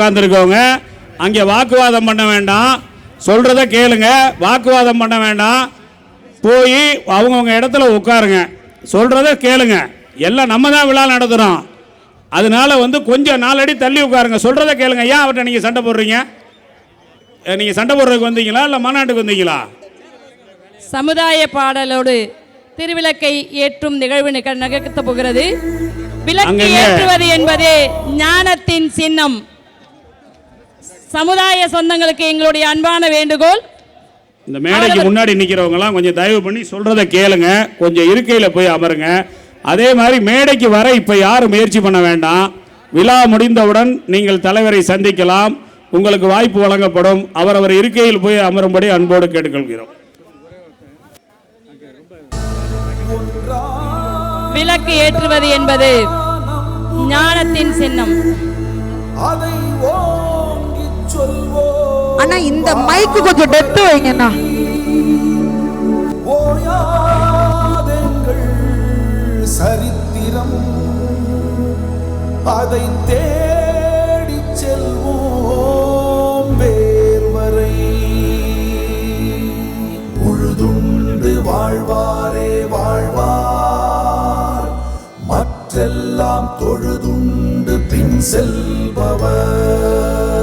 உட்காந்துருக்கவங்க அங்கே வாக்குவாதம் பண்ண வேண்டாம். சொல்கிறத கேளுங்க வாக்குவாதம் பண்ண வேண்டாம். போய் அவங்கவுங்க இடத்துல உட்காருங்க. சொல்கிறத கேளுங்க. எல்லாம் நம்ம தான் விழா நடத்துகிறோம் அதனால வந்து கொஞ்சம் நாலடி தள்ளி உட்காருங்க. சொல்கிறத கேளுங்க. ஏன் அவர்கிட்ட நீங்கள் சண்டை போடுறீங்க? நீங்கள் சண்டை போடுறதுக்கு வந்தீங்களா? இல்லை மாநாட்டுக்கு வந்தீங்களா? சமுதாய பாடலோடு திருவிளக்கை ஏற்றும் நிகழ்வு நிக- நிகழ்த்த போகிறது. விளக்கு. ஏற்றுவது என்பதே ஞானத்தின் சின்னம். சமுதாய சொந்தங்களுக்கு எங்களுடைய அன்பான வேண்டுகோள். இந்த மேடைக்கு முன்னாடி நிற்கிறவங்கலாம் கொஞ்சம் தயவு பண்ணி சொல்கிறத கேளுங்க. கொஞ்சம் இருக்கையில் போய் அமருங்க. அதே மாதிரி மேடைக்கு வர இப்போ யாரும் முயற்சி பண்ண வேண்டாம். விழா முடிந்தவுடன் நீங்கள் தலைவரை சந்திக்கலாம். உங்களுக்கு வாய்ப்பு வழங்கப்படும். அவரவர் இருக்கையில் போய் அமரும்படி அன்போடு கேட்டுக்கொள்கிறோம். விளக்கு ஏற்றுவது என்பது ஞானத்தின் சின்னம். அதை ஆனா இந்த மைக்கு கொஞ்சம் டெப்த் வைங்கண்ணா. சரித்திரம். அதை தேடி செல்வோம் வேர்வரை. உழுதுண்டு வாழ்வாரே வாழ்வார். மற்றெல்லாம் தொழுதுண்டு பின் செல்பவர்.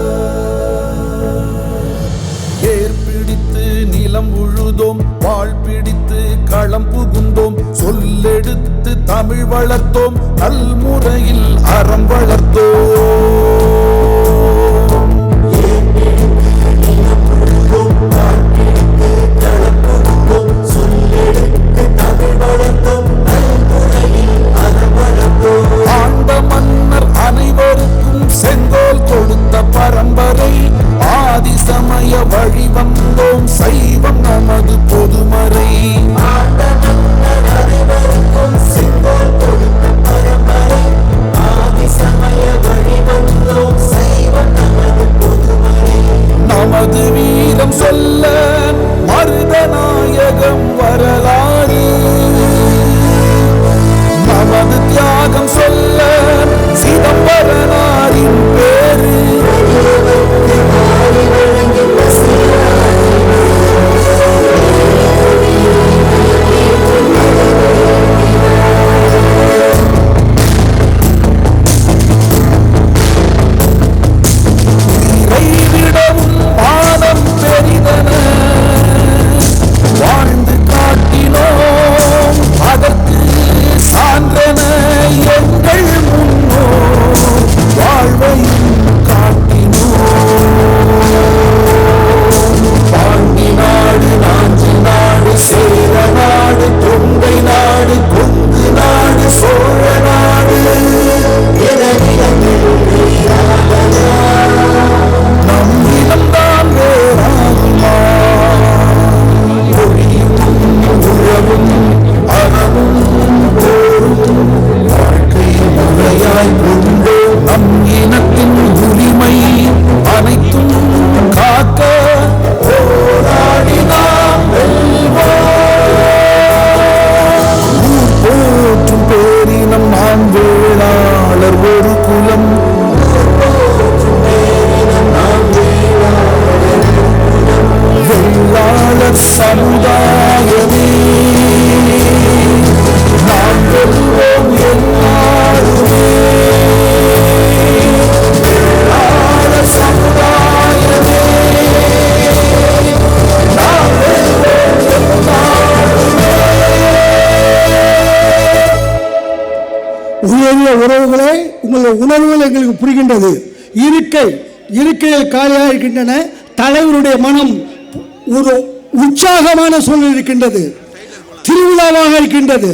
நிலம் உழுதோம் வாழ் பிடித்து களம் புகுந்தோம் சொல்லெடுத்து தமிழ் வளர்த்தோம் நல்முறையில் அறம் வளர்த்தோம். புரிகின்றது. இருக்கை இருக்கையில் காலியாக இருக்கின்றன. தலைவருடைய மனம் ஒரு உற்சாகமான சூழல் இருக்கின்றது. திருவிழாவாக இருக்கின்றது.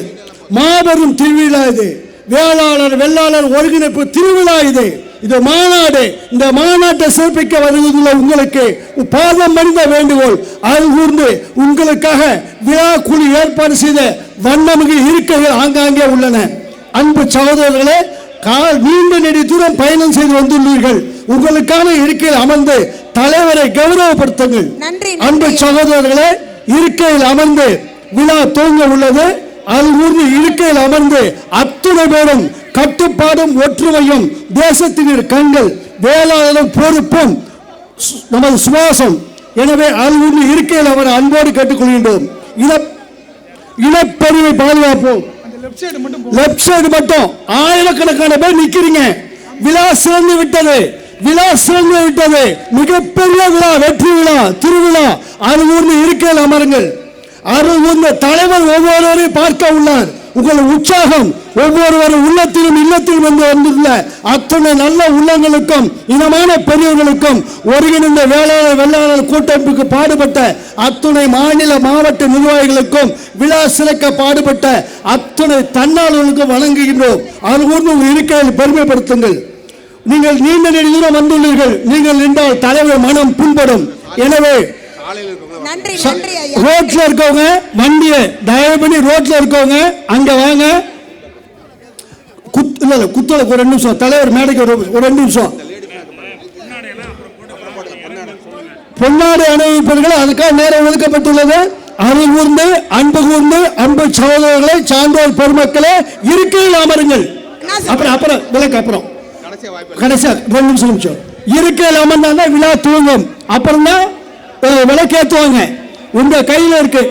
மாபெரும் திருவிழா இது. வேளாளர் வெள்ளாளர் ஒருங்கிணைப்பு திருவிழா இது. இது மாநாடு. இந்த மாநாட்டை சிறப்பிக்க வருவதில் உங்களுக்கு பாதம் மனித வேண்டுகோள். அது கூர்ந்து உங்களுக்காக விழா குழு ஏற்பாடு செய்த வண்ணமிகு இருக்கைகள் ஆங்காங்கே உள்ளன. அன்பு சகோதரர்களே கால் நீண்ட நெடி தூரம் பயணம் செய்து வந்துள்ளீர்கள். உங்களுக்கான இருக்கையில் அமர்ந்து தலைவரை கௌரவப்படுத்துங்கள். அன்பு சகோதரர்களே இருக்கையில் அமர்ந்து விழா துவங்க உள்ளது. அதில் ஊர்ந்து இருக்கையில் அமர்ந்து அத்துணை பேரும் கட்டுப்பாடும் ஒற்றுமையும் தேசத்தினர் கண்கள் வேளாளரும் பொறுப்பும் நமது சுவாசம். எனவே அது இருக்கையில் அவர் அன்போடு கேட்டுக்கொள்கின்றோம். இன இனப்பெருமை பாதுகாப்போம். லெப்ட் சைடு மட்டும் ஆயிரக்கணக்கான பேர் நிக்கிறீங்க. விழா சிறந்து விட்டது. விழா சிறந்து விட்டது. மிகப்பெரிய விழா வெற்றி விழா திருவிழா. அருகூர்ந்து இருக்கையில் அமருங்கள். அறுபூர்ந்த தலைவர் ஒவ்வொருவரையும் பார்க்க உள்ளார். உங்கள் உற்சாகம் ஒவ்வொருவரும் உள்ளத்திலும் இல்லத்திலும் வந்து வந்துள்ள அத்தனை நல்ல உள்ளங்களுக்கும் இனமான பெரியவர்களுக்கும் ஒருங்கிணைந்த வேளாளர் வெள்ளாளர் கூட்டமைப்புக்கு பாடுபட்ட அத்துணை மாநில மாவட்ட நிர்வாகிகளுக்கும் விழா சிறக்க பாடுபட்ட அத்துணை தன்னாளர்களுக்கும் வழங்குகின்றோம் அது கூர்ந்து உங்கள் இருக்கையில் பெருமைப்படுத்துங்கள். நீங்கள் நீண்ட நெடு தூரம் வந்துள்ளீர்கள். நீங்கள் நின்றால் தலைவர் மனம் புண்படும். எனவே நன்றி நன்றி ஐயா. ரோட்ல இருக்கவங்க வண்டியை தயவு பண்ணி ரோட்ல இருக்கவங்க அங்க வாங்க. குத் இல்ல குத்தல ஒரு ரெண்டு நிமிஷம். தலைவர் மேடைக்கு ஒரு ஒரு ரெண்டு நிமிஷம். பொன்னாடு அணிவிப்பவர்கள் அதுக்காக நேரம் ஒதுக்கப்பட்டுள்ளது. அருள் கூர்ந்து அன்பு கூர்ந்து அன்பு சகோதரர்களை சான்றோர் பெருமக்களே இருக்கையில் அமருங்கள். அப்புறம் அப்புறம் விளக்கு அப்புறம். கடைசியா ரெண்டு நிமிஷம் நிமிஷம். இருக்கையில் அமர்ந்தாங்க விழா துவங்கும். அப்புறம் தான் விளக்கேற்றுவாங்க உங்க கையில் இருக்கு.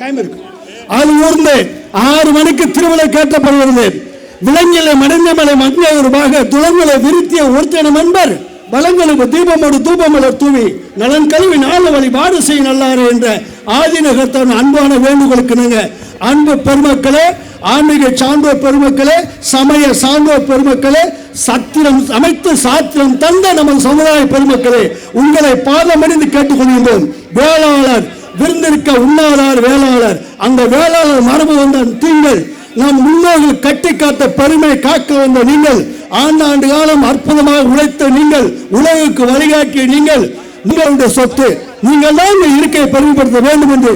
டைம் அது ஊர்ந்து ஆறு மணிக்கு திருவிழா கேட்கப்படுகிறது. விலங்கில மனிதமலை உருவாக துளங்களை விருத்திய ஒருத்தன நண்பர் வளங்களுக்கு தீபமோடு தூபமலர் தூவி நலன் கல்வி நாலு வழிபாடு செய்ய நல்லாரு என்ற ஆதிநகர்த்தன் அன்பான வேண்டுகோளுக்கு நீங்க அன்பு பெருமக்களே ஆன்மீக சான்றோர் பெருமக்களே சமய சான்றோர் பெருமக்களே சத்திரம் அமைத்து சாத்திரம் தந்த நமது சமுதாய பெருமக்களே உங்களை பாதமடைந்து கேட்டுக்கொள்கின்றோம். வேளாளர் விருந்திருக்க உண்ணாதார் வேளாளர் அந்த வேளாளர் மரபு வந்த நீங்கள் நம் முன்னோர்கள் கட்டி காத்த பெருமை காக்க வந்த நீங்கள் ஆண்டாண்டு காலம் அற்புதமாக உழைத்த நீங்கள் உலகுக்கு வழிகாட்டிய நீங்கள் உங்களுடைய சொத்து நீங்கள் தான் இந்த இருக்கையை பெருமைப்படுத்த வேண்டும் என்று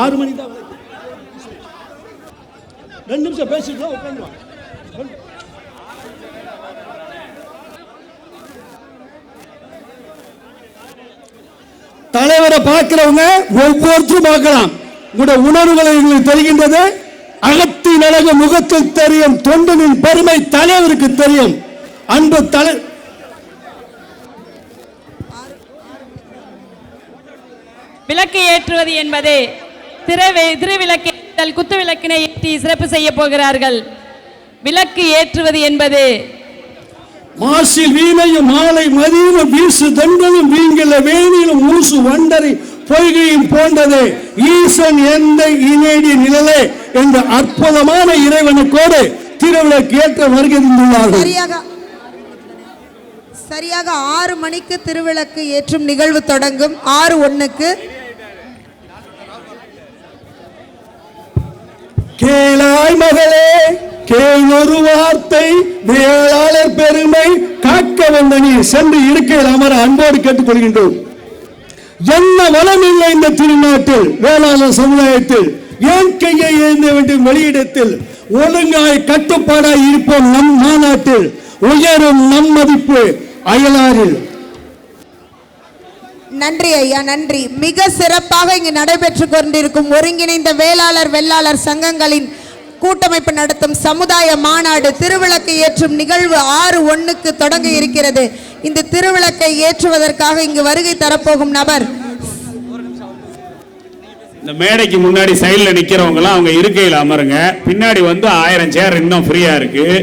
ஆறு மணி தான். ரெண்டு நிமிஷம் பேசிட்டு உட்காந்து தலைவரை பார்க்கிறவங்க ஒவ்வொருத்தரும் பார்க்கலாம். உங்களுடைய உணர்வுகளை எங்களுக்கு தெரிகின்றது. அகத்தின் அழகு முகத்தில் தெரியும் தொண்டனின் பெருமை தலைவருக்கு தெரியும். அன்பு தலை விளக்கு ஏற்றுவது என்பது திரவே திருவிளக்கேற்றல் குத்து விளக்கினை ஏற்றி சிறப்பு செய்ய போகிறார்கள். விளக்கு ஏற்றுவது என்பது மாசில் வீணையும் மாலை மதியும் வீசு தண்டனும் வீங்கல வேணியிலும் மூசு வண்டரை பொய்கையும் போன்றது. ஈசன் எந்த இனேடி நிழலே என்ற அற்புதமான இறைவனுக்கோடு திருவிழாக்கு ஏற்ற வருகை தந்துள்ளார்கள். சரியாக சரியாக ஆறு மணிக்கு திருவிளக்கு ஏற்றும் நிகழ்வு தொடங்கும். ஆறு ஒண்ணுக்கு. கேளாய் மகளே கேள் ஒரு வார்த்தை வேளாளர் பெருமை காக்க வந்த நீ சென்று இருக்கையில் அமர அன்போடு கேட்டுக்கொள்கின்றோம். என்ன வளம் இல்லை இந்த திருநாட்டில் வேளாளர் சமுதாயத்தில். ஏன் கையை ஏந்த வேண்டும் வெளியிடத்தில்? ஒழுங்காய் கட்டுப்பாடாய் இருப்போம் நம் மாநாட்டில். உயரும் நம் மதிப்பு அயலாரில். நன்றி ஐயா நன்றி. மிக சிறப்பாக இங்கு நடைபெற்று கொண்டிருக்கும் ஒருங்கிணைந்த வேளாளர் வெள்ளாளர் சங்கங்களின் கூட்டமைப்பு நடத்தும் சமுதாய மாநாடு திருவிளக்கு ஏற்றும் நிகழ்வு ஆறு ஒன்றுக்கு தொடங்க இருக்கிறது. இந்த திருவிளக்கை ஏற்றுவதற்காக இங்கு வருகை தரப்போகும் நபர் இந்த மேடைக்கு முன்னாடி சைடில் நிற்கிறவங்களாம் அவங்க இருக்கையில் அமருங்க. பின்னாடி வந்து ஆயிரம் சேர் இன்னும் ஃப்ரீயாக இருக்குது